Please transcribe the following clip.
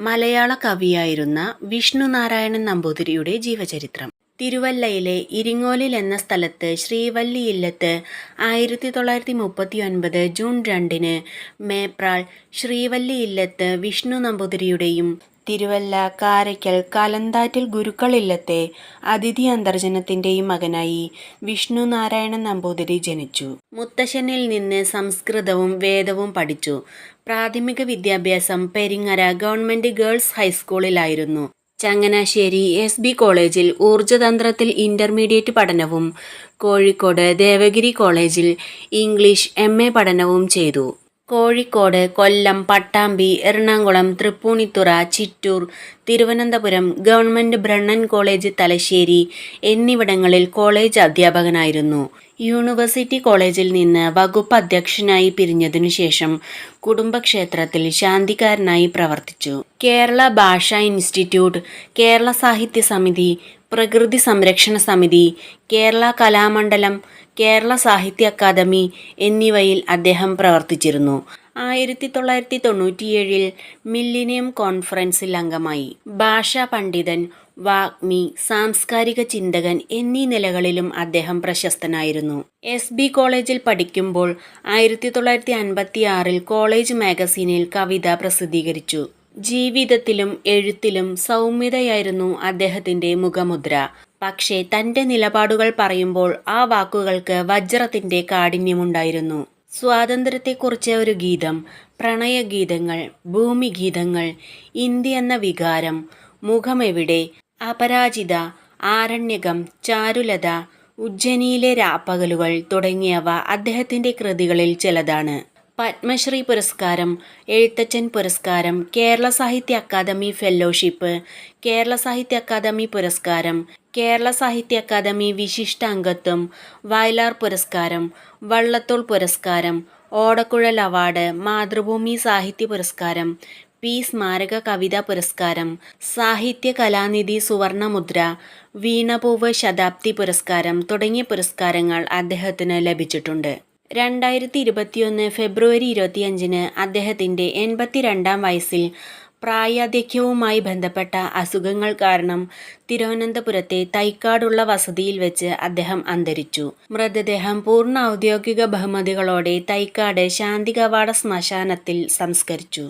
മലയാള കവിയായിരുന്ന വിഷ്ണുനാരായണൻ നമ്പൂതിരിയുടെ ജീവചരിത്രം. തിരുവല്ലയിലെ ഇരിങ്ങോലിൽ എന്ന സ്ഥലത്ത് ശ്രീവല്ലി ഇല്ലത്ത് ആയിരത്തി തൊള്ളായിരത്തി മുപ്പത്തി ഒൻപത് ജൂൺ രണ്ടിന് മേപ്രാൾ ശ്രീവല്ലി ഇല്ലത്ത് വിഷ്ണു നമ്പൂതിരിയുടെയും തിരുവല്ല കാരയ്ക്കൽ കാലന്താറ്റിൽ ഗുരുക്കളില്ലത്തെ അതിഥി അന്തർജനത്തിന്റെയും മകനായി വിഷ്ണു നാരായണൻ നമ്പൂതിരി ജനിച്ചു. മുത്തശ്ശനിൽ നിന്ന് സംസ്കൃതവും വേദവും പഠിച്ചു. പ്രാഥമിക വിദ്യാഭ്യാസം പെരിങ്ങര ഗവൺമെന്റ് ഗേൾസ് ഹൈസ്കൂളിലായിരുന്നു. ചങ്ങനാശ്ശേരി എസ് ബി കോളേജിൽ ഊർജതന്ത്രത്തിൽ ഇന്റർമീഡിയറ്റ് പഠനവും കോഴിക്കോട് ദേവഗിരി കോളേജിൽ ഇംഗ്ലീഷ് എം എ പഠനവും ചെയ്തു. കോഴിക്കോട് കൊല്ലം പട്ടാമ്പി എറണാകുളം തൃപ്പൂണിത്തുറ ചിറ്റൂർ തിരുവനന്തപുരം ഗവൺമെന്റ് ബ്രണ്ണൻ കോളേജ് തലശ്ശേരി എന്നിവിടങ്ങളിൽ കോളേജ് അധ്യാപകനായിരുന്നു. യൂണിവേഴ്സിറ്റി കോളേജിൽ നിന്ന് വകുപ്പ് അധ്യക്ഷനായി പിരിഞ്ഞതിനു ശേഷം കുടുംബക്ഷേത്രത്തിൽ ശാന്തിക്കാരനായി പ്രവർത്തിച്ചു. കേരള ഭാഷാ ഇൻസ്റ്റിറ്റ്യൂട്ട് കേരള സാഹിത്യ സമിതി പ്രകൃതി സംരക്ഷണ സമിതി കേരള കലാമണ്ഡലം കേരള സാഹിത്യ അക്കാദമി എന്നിവയിൽ അദ്ദേഹം പ്രവർത്തിച്ചിരുന്നു. ആയിരത്തി തൊള്ളായിരത്തി തൊണ്ണൂറ്റിയേഴിൽ മില്ലിനിയം കോൺഫറൻസിൽ അംഗമായി. ഭാഷാ പണ്ഡിതൻ വാഗ്മി സാംസ്കാരിക ചിന്തകൻ എന്നീ നിലകളിലും അദ്ദേഹം പ്രശസ്തനായിരുന്നു. എസ് ബി കോളേജിൽ പഠിക്കുമ്പോൾ ആയിരത്തി തൊള്ളായിരത്തി അൻപത്തി ആറിൽ കോളേജ് മാഗസീനിൽ കവിത പ്രസിദ്ധീകരിച്ചു. ജീവിതത്തിലും എഴുത്തിലും സൗമ്യതയായിരുന്നു അദ്ദേഹത്തിന്റെ മുഖമുദ്ര. പക്ഷേ തന്റെ നിലപാടുകൾ പറയുമ്പോൾ ആ വാക്കുകൾക്ക് വജ്രത്തിന്റെ കാഠിന്യമുണ്ടായിരുന്നു. സ്വാതന്ത്ര്യത്തെക്കുറിച്ച് ഒരു ഗീതം പ്രണയഗീതങ്ങൾ ഭൂമിഗീതങ്ങൾ ഇന്ത്യ എന്ന വികാരം മുഖമെവിടെ അപരാജിത ആരണ്യകം ചാരുലത ഉജ്ജനിയിലെ രാപ്പകലുകൾ തുടങ്ങിയവ അദ്ദേഹത്തിന്റെ കൃതികളിൽ ചിലതാണ്. പത്മശ്രീ പുരസ്കാരം എഴുത്തച്ഛൻ പുരസ്കാരം കേരള സാഹിത്യ അക്കാദമി ഫെല്ലോഷിപ്പ് കേരള സാഹിത്യ അക്കാദമി പുരസ്കാരം കേരള സാഹിത്യ അക്കാദമി വിശിഷ്ട അംഗത്വം വയലാർ പുരസ്കാരം വള്ളത്തോൾ പുരസ്കാരം ഓടക്കുഴൽ അവാർഡ് മാതൃഭൂമി സാഹിത്യ പുരസ്കാരം പി സ്മാരക കവിതാ പുരസ്കാരം സാഹിത്യ കലാനിധി സുവർണമുദ്ര വീണപൂവ് ശതാബ്ദി പുരസ്കാരം തുടങ്ങിയ പുരസ്കാരങ്ങൾ അദ്ദേഹത്തിന് ലഭിച്ചിട്ടുണ്ട്. രണ്ടായിരത്തി ഇരുപത്തിയൊന്ന് ഫെബ്രുവരി ഇരുപത്തിയഞ്ചിന് അദ്ദേഹത്തിന്റെ എൺപത്തിരണ്ടാം വയസ്സിൽ പ്രായാധിക്യവുമായി ബന്ധപ്പെട്ട അസുഖങ്ങൾ കാരണം തിരുവനന്തപുരത്തെ തൈക്കാടുള്ള വസതിയിൽ വെച്ച് അദ്ദേഹം അന്തരിച്ചു. മൃതദേഹം പൂർണ ഔദ്യോഗിക ബഹുമതികളോടെ തൈക്കാട് ശാന്തികവാട ശ്മശാനത്തിൽ സംസ്കരിച്ചു.